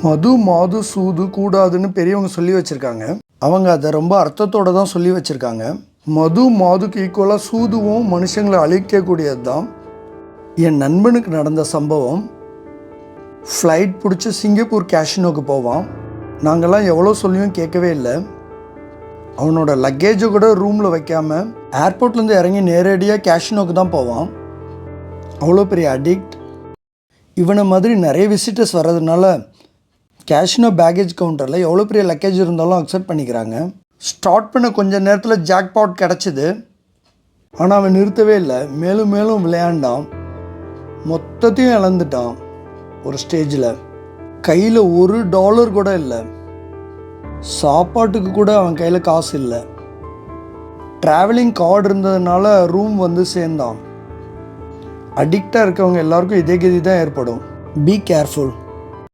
மது மாது சூது கூடாதுன்னு பெரியவங்க சொல்லி வச்சுருக்காங்க. அவங்க அதை ரொம்ப அர்த்தத்தோடு தான் சொல்லி வச்சுருக்காங்க. மது மாதுக்கு ஈக்குவலாக சூதுவும் மனுஷங்களை அழிக்கக்கூடியது தான். என் நண்பனுக்கு நடந்த சம்பவம் ஃப்ளைட் பிடிச்சி சிங்கப்பூர் கேஷினோக்கு போவான். நாங்கள்லாம் எவ்வளோ சொல்லியும் கேட்கவே இல்லை. அவனோட லக்கேஜை கூட ரூமில் வைக்காமல் ஏர்போர்ட்லேருந்து இறங்கி நேரடியாக கேஷினோக்கு தான் போவான். அவ்வளோ பெரிய அடிக்ட் இவனை மாதிரி நிறைய விசிட்டர்ஸ் வர்றதுனால கேஷினோ பேக்கேஜ் கவுண்டரில் எவ்வளோ பெரிய லக்கேஜ் இருந்தாலும் அக்செப்ட் பண்ணிக்கிறாங்க. ஸ்டார்ட் பண்ண கொஞ்ச நேரத்தில் ஜாக்பாட் கிடச்சிது. ஆனால் அவன் நிறுத்தவே இல்லை. மேலும் மேலும் விளையாண்டான். மொத்தத்தையும் இழந்துட்டான் ஒரு ஸ்டேஜில் கையில் ஒரு டாலர் கூட இல்லை. சாப்பாட்டுக்கு கூட அவன் கையில் காசு இல்லை. ட்ராவலிங் கார்டு இருந்ததுனால ரூம் வந்து சேர்ந்தான். அடிக்டாக இருக்கவங்க எல்லாருக்கும் இதே கதி தான் ஏற்படும். Be careful